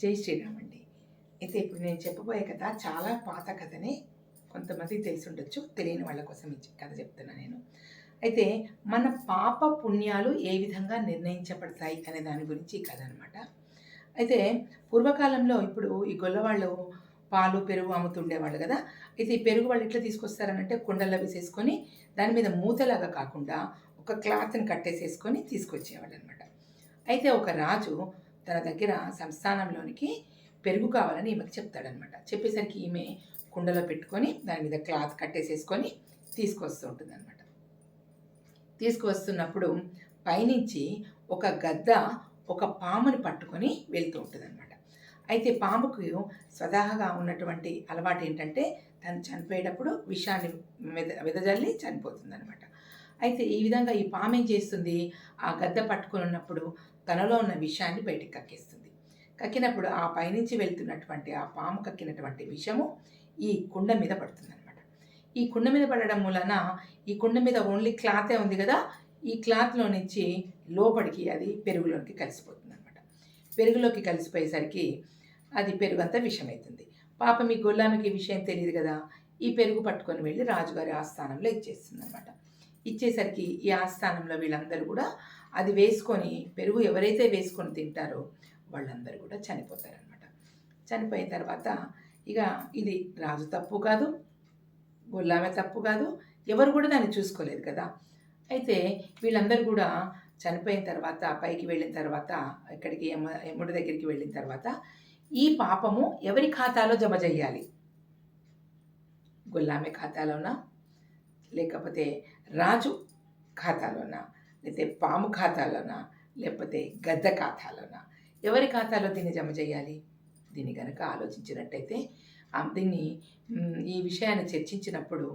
జై శ్రీరామ్ అండి అయితే ఇప్పుడు నేను చెప్పబోయే కథ చాలా పాత కథనే కొంతమందికి తెలిసి ఉండొచ్చు తెలియని వాళ్ళ కోసం ఈ కథ చెప్తున్నా నేను. అయితే మన పాప పుణ్యాలు ఏ విధంగా నిర్ణయించబడతాయి అనే దాని గురించి ఈ కథ అనమాట అయితే పూర్వకాలంలో ఇప్పుడు ఈ గొల్లవాళ్ళు పాలు పెరుగు అమ్ముతుండేవాళ్ళు కదా. అయితే ఈ పెరుగు వాళ్ళు ఎట్లా తీసుకొస్తారనంటే కుండల్లో వేసేసుకొని దాని మీద మూతలాగా కాకుండా ఒక క్లాత్ని కట్టేసేసుకొని తీసుకొచ్చేవాళ్ళు అనమాట అయితే ఒక రాజు తన దగ్గర సంస్థానంలోనికి పెరుగు కావాలని ఈమెకి చెప్తాడనమాట. చెప్పేసరికి ఈమె కుండలో పెట్టుకొని దాని మీద క్లాత్ కట్టేసేసుకొని తీసుకొస్తూ ఉంటుంది అనమాట తీసుకువస్తున్నప్పుడు పైనుంచి ఒక గద్ద ఒక పాముని పట్టుకొని వెళ్తూ ఉంటుంది అనమాట అయితే పాముకు స్వతహాగా ఉన్నటువంటి అలవాటు ఏంటంటే తను చనిపోయేటప్పుడు విషాన్ని వెద వెదజల్లి చనిపోతుంది అనమాట అయితే ఈ విధంగా ఈ పాము ఏం చేస్తుంది? ఆ గద్ద పట్టుకుని ఉన్నప్పుడు తనలో ఉన్న విషాన్ని బయటికి కక్కిస్తుంది. కక్కినప్పుడు ఆ పైనుంచి వెళ్తున్నటువంటి ఆ పాము కక్కినటువంటి విషము ఈ కుండ మీద పడుతుంది అనమాట ఈ కుండ మీద పడడం వలన ఈ కుండ మీద ఓన్లీ క్లాతే ఉంది కదా? ఈ క్లాత్లో నుంచి లోపలికి అది పెరుగులోకి కలిసిపోతుంది అనమాట పెరుగులోకి కలిసిపోయేసరికి అది పెరుగు అంతా విషమవుతుంది పాపం ఈ గొల్లామికి విషయం తెలియదు కదా? ఈ పెరుగు పట్టుకొని వెళ్ళి రాజుగారి ఆస్థానంలో ఇచ్చేస్తుంది అనమాట ఇచ్చేసరికి ఈ ఆస్థానంలో వీళ్ళందరూ కూడా అది వేసుకొని పెరుగు ఎవరైతే వేసుకొని తింటారో వాళ్ళందరూ కూడా చనిపోతారనమాట చనిపోయిన తర్వాత ఇక ఇది రాజు తప్పు కాదు గొల్లామె తప్పు కాదు ఎవరు కూడా దాన్ని చూసుకోలేదు కదా. అయితే వీళ్ళందరూ కూడా చనిపోయిన తర్వాత పైకి వెళ్ళిన తర్వాత ఇక్కడికి యమ యముడి దగ్గరికి వెళ్ళిన తర్వాత ఈ పాపము ఎవరి ఖాతాలో జమ చేయాలి? గొల్లామె ఖాతాలోనా? లేకపోతే రాజు ఖాతాలోనా లేకపోతే పాము ఖాతాలోనా లేకపోతే గద్ద ఖాతాలోనా? ఎవరి ఖాతాలో దీన్ని జమ చేయాలి? దీన్ని కనుక ఆలోచించినట్టయితే దీన్ని ఈ విషయాన్ని చర్చించినప్పుడు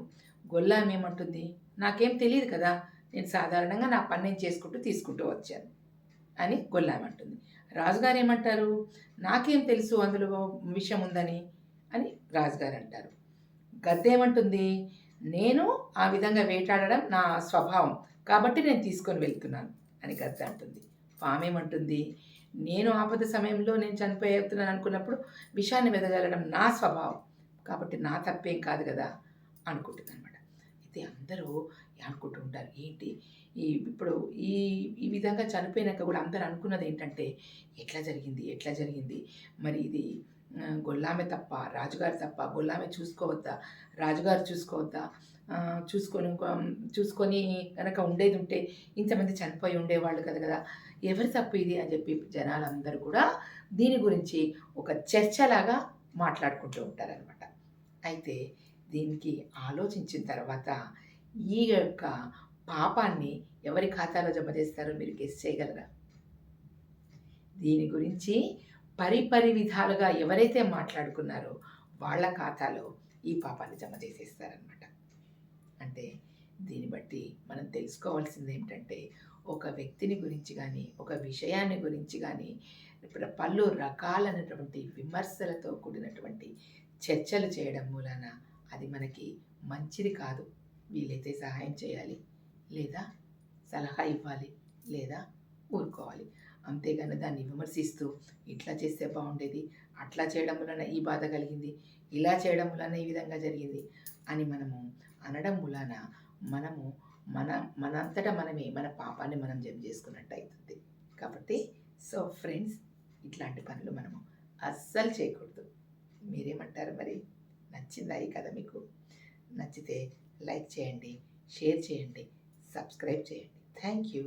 గొల్లాం ఏమంటుంది? నాకేం తెలియదు కదా నేను సాధారణంగా నా పని నేను చేసుకుంటూ తీసుకుంటూ వచ్చాను అని గొల్లాం అంటుంది. రాజుగారు ఏమంటారు? నాకేం తెలుసు అందులో విషయం ఉందని అని రాజుగారు అంటారు. గద్ద ఏమంటుంది నేను ఆ విధంగా వేటాడడం నా స్వభావం. కాబట్టి నేను తీసుకొని వెళ్తున్నాను అని గద్ద అంటుంది. పామేమంటుంది? నేను ఆపద సమయంలో నేను చనిపోయేస్తున్నాను అనుకున్నప్పుడు విషాన్ని వెదగలడం నా స్వభావం. కాబట్టి నా తప్పేం కాదు కదా అనుకుంటుంది అనమాట అయితే అందరూ అనుకుంటూ ఉంటారు. ఏంటి? ఈ ఇప్పుడు ఈ ఈ విధంగా చనిపోయినాక కూడా అందరూ అనుకున్నది ఏంటంటే ఎట్లా జరిగింది? ఎట్లా జరిగింది? మరి ఇది గొల్లామె తప్ప రాజుగారు తప్ప గొల్లామె చూసుకోవద్దా రాజుగారు చూసుకోవద్దా చూసుకొని చూసుకొని కనుక ఉండేది ఉంటే ఇంతమంది చనిపోయి ఉండేవాళ్ళు కదా కదా ఎవరి తప్పు ఇది అని చెప్పి జనాలందరూ కూడా దీని గురించి ఒక చర్చలాగా మాట్లాడుకుంటూ ఉంటారనమాట అయితే దీనికి ఆలోచించిన తర్వాత ఈ యొక్క పాపాన్ని ఎవరి ఖాతాలో జమ చేస్తారో మీరు గెస్ చేయగలరా? దీని గురించి పరిపరి విధాలుగా ఎవరైతే మాట్లాడుకున్నారో వాళ్ళ ఖాతాలో ఈ పాపాన్ని జమ చేసేస్తారనమాట అంటే దీన్ని బట్టి మనం తెలుసుకోవాల్సింది ఏమిటంటే ఒక వ్యక్తిని గురించి కానీ ఒక విషయాన్ని గురించి కానీ ఇప్పుడు పలు రకాలైనటువంటి విమర్శలతో కూడినటువంటి చర్చలు చేయడం మూలాన అది మనకి మంచిది కాదు. వీలైతే సహాయం చేయాలి లేదా సలహా ఇవ్వాలి లేదా ఊరుకోవాలి. అంతేగాని దాన్ని విమర్శిస్తూ ఇట్లా చేస్తే బాగుండేది అట్లా చేయడం వలన ఈ బాధ కలిగింది ఇలా చేయడం వలన ఈ విధంగా జరిగింది అని మనము అనడం వలన మనము మన మనంతటా మనమే మన పాపాన్ని మనం జమ చేసుకున్నట్టు అవుతుంది కాబట్టి సో ఫ్రెండ్స్ ఇట్లాంటి పనులు మనము అస్సలు చేయకూడదు. మీరేమంటారు మరి? నచ్చిందా ఈ కథ మీకు? నచ్చితే లైక్ చేయండి షేర్ చేయండి సబ్స్క్రైబ్ చేయండి. Thank you.